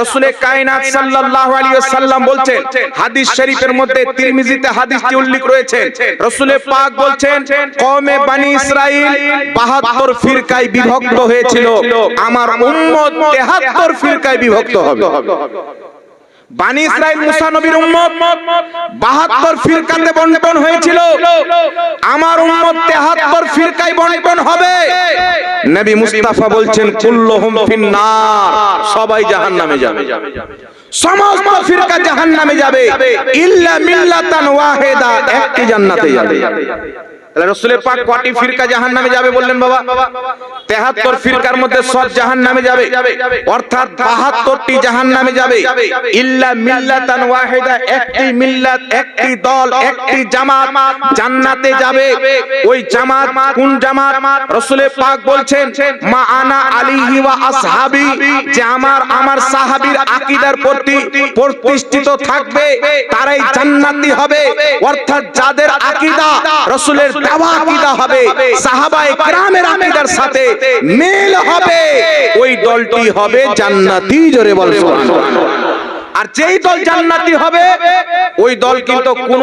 রাসূলের কায়নাত সাল্লাল্লাহু আলাইহি ওয়াসাল্লাম বলছেন হাদিস শরীফের মধ্যে তিরমিজিতে হাদিসটি উল্লেখ রয়েছে রাসূলের পাক বলছেন কওমে বনি ইসরাইল 72 ফিরকায় বিভক্ত হয়েছিল আমার উম্মত 73 ফিরকায় বিভক্ত হবে। বানি ইসরাইল মুসা নবীর উম্মত 72 ফিরকাতে বন্টন হয়েছিল আমার উম্মত 73 ফিরকায় বন্টন হবে। নবী মুস্তাফা বলছেন কুল্লুহুম ফিন্নার সবাই জাহান্নামে যাবে। সমস্ত ফিরকা জাহান্নামে যাবে। ইল্লা মিল্লাতান ওয়াহিদা একটি জান্নাতে যাবে। তাহলে রাসূলের পাক কয়টি ফিরকা জাহান্নামে যাবে বললেন বাবা? 73 ফিরকার মধ্যে সব জাহান্নামে যাবে। অর্থাৎ 72টি জাহান্নামে যাবে। ইল্লা মিল্লাতান ওয়াহিদা একটি মিল্লাত একটি দল একটি জামাত জান্নাতে যাবে। ওই জামাত কোন জামাত? রাসূলের পাক বলছেন মা আনা আলিহি ওয়া আসহাবি যে আমার আমার সাহাবীর আকীদার প্রতি প্রতিষ্ঠিত থাকবে তারাই জান্নাতি হবে। অর্থাৎ যাদের আকীদা রাসূলের দেওয়া আকীদা হবে? সাহাবায়ে আকীদার সাথে মেল হবে। ওই দলটি হবে জান্নাতি জোরে বল সুবহানাল্লাহ। আর যেই দল জান্নাতি হবে ওই দল কিন্তু কোন